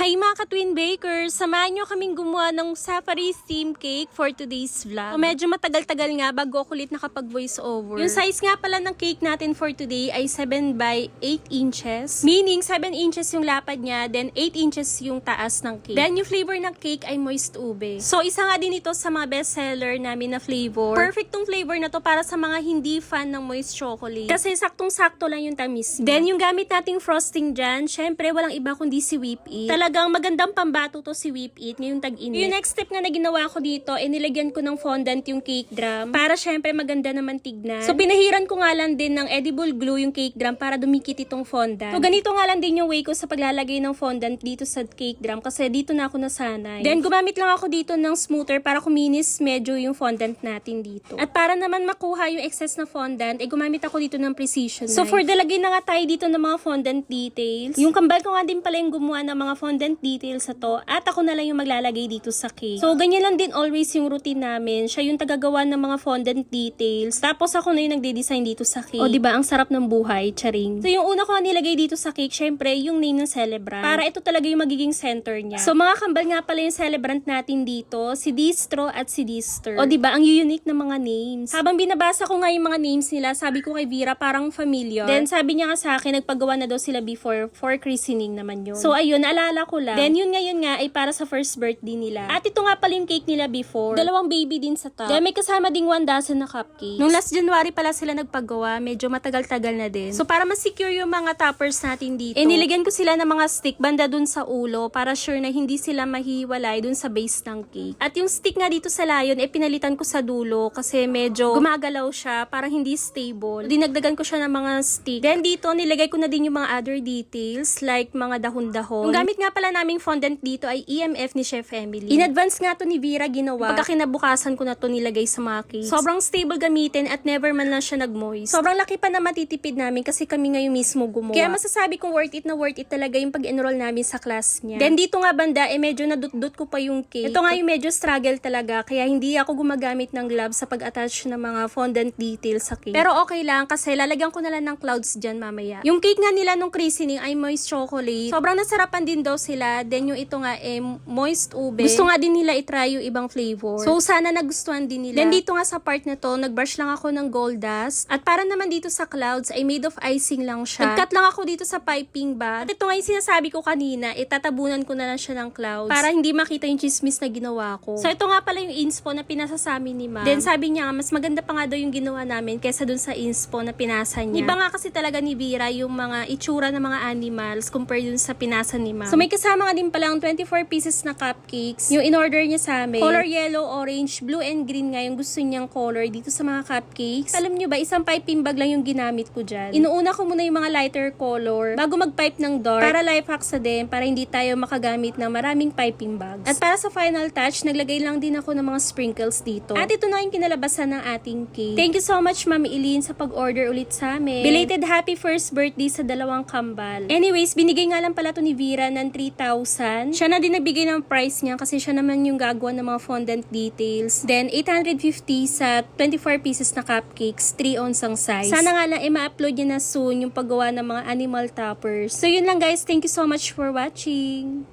Hi mga ka-twin bakers! Samahan nyo kaming gumawa ng safari steam cake for today's vlog. So, medyo matagal-tagal nga bago ako ulit nakapag-voice over. Yung size nga pala ng cake natin for today ay 7 by 8 inches. Meaning 7 inches yung lapad niya, then 8 inches yung taas ng cake. Then yung flavor ng cake ay moist ube. So isa nga din ito sa mga bestseller namin na flavor. Perfect tong flavor na to para sa mga hindi fan ng moist chocolate. Kasi saktong-sakto lang yung tamis. Then yung gamit nating frosting dyan, syempre walang iba kundi si Whip It. Talagang magandang pambato to si Whip It ngayong tag-init. Yung next step nga na ginawa ko dito, eh nilagyan ko ng fondant yung cake drum para syempre maganda naman tignan. So pinahiran ko nga lang din ng edible glue yung cake drum para dumikit itong fondant. So ganito nga lang din yung way ko sa paglalagay ng fondant dito sa cake drum kasi dito na ako nasanay. Then gumamit lang ako dito ng smoother para kuminis medyo yung fondant natin dito. At para naman makuha yung excess na fondant, eh gumamit ako dito ng precision So for the lagay na nga tayo dito ng mga fondant details. Yung kambal ko nga din pala yung gumawa ng mga fondant details sa to at ako na lang yung maglalagay dito sa cake. So ganyan lang din always yung routine namin. Siya yung tagagawa ng mga fondant details. Tapos ako na yung nagde-design dito sa cake. O di ba ang sarap ng buhay, charing. So yung una ko nilagay dito sa cake, syempre yung name ng celebrant. Para ito talaga yung magiging center niya. So mga kambal nga pala yung celebrant natin dito, si Distro at si Dister. O di ba ang unique ng mga names. Habang binabasa ko nga yung mga names nila, sabi ko kay Vera parang familiar. Then sabi niya nga sa akin, nagpagawa na daw sila before for christening naman yun. So ayun, naalala ko lang. Then yun ngayon nga ay para sa first birthday nila. At ito nga pala yung cake nila before. Dalawang baby din sa top. Then may kasama ding one dozen na cupcakes. Nung last January pala sila nagpagawa, medyo matagal-tagal na din. So para mas secure yung mga toppers natin dito, eh nilagyan ko sila ng mga stick banda dun sa ulo para sure na hindi sila mahiwalay dun sa base ng cake. At yung stick nga dito sa layon, eh pinalitan ko sa dulo kasi medyo gumagalaw siya, parang hindi stable. Dinagdagan ko siya ng mga stick. Then dito, nilagay ko na din yung mga other details like mga dahon-dahon. Yung gamit nga pala naming fondant dito ay EMF ni Chef Emily. In advance nga to ni Vera ginawa. Pagka kinabukasan ko na to nilagay sa mga cakes. Sobrang stable gamitin at never man lang siya nag-moist. Sobrang laki pa na matitipid namin kasi kami ngayon mismo gumawa. Kaya masasabi kong worth it na worth it talaga yung pag-enroll namin sa class niya. Then dito nga banda, eh medyo nadut-dut ko pa yung cake. Ito nga yung medyo struggle talaga kaya hindi ako gumagamit ng gloves sa pag-attach ng mga fondant details sa cake. Pero okay lang kasi lalagyan ko na lang ng clouds dyan mamaya. Yung cake nga nila nung christening ay moist chocolate. Sobrang nasarapan din daw sila. Then yung ito nga eh moist ube. Gusto nga din nila itry yung ibang flavor. So sana nagustuhan din nila. Then dito nga sa part na to, nagbrush lang ako ng gold dust. At para naman dito sa clouds ay made of icing lang siya. Nagcut lang ako dito sa piping bag. At ito nga yung sinasabi ko kanina, itatabunan ko na lang siya ng clouds para hindi makita yung chismis na ginawa ko. So ito nga pala yung inspo na pinasa sa amin ni ma'am. Then sabi niya, mas maganda pa nga daw yung ginawa namin kaysa dun sa inspo na pinasa niya. Iba nga kasi talaga ni Vera yung mga itsura ng mga animals compared dun sa pinasa ni ma'am. So may kasama nga din palang 24 pieces na cupcakes. Yung in-order niya sa amin. Color yellow, orange, blue, and green nga yung gusto niyang color dito sa mga cupcakes. Alam niyo ba, isang piping bag lang yung ginamit ko dyan. Inuuna ko muna yung mga lighter color bago mag-pipe ng dark para life hack sa din para hindi tayo makagamit ng maraming piping bags. At para sa final touch, naglagay lang din ako ng mga sprinkles dito. At ito na yung kinalabasan ng ating cake. Thank you so much, Mami Eileen, sa pag-order ulit sa amin. Belated happy first birthday sa dalawang kambal. Anyways, binigay nga lang pala to ni Vera ng 3,000. Siya na din nagbigay ng price niya kasi siya naman yung gagawa ng mga fondant details. Then, 850 sa 24 pieces na cupcakes, 3 ounce ang size. Sana nga lang, i-upload niya na soon yung paggawa ng mga animal toppers. So, yun lang guys. Thank you so much for watching.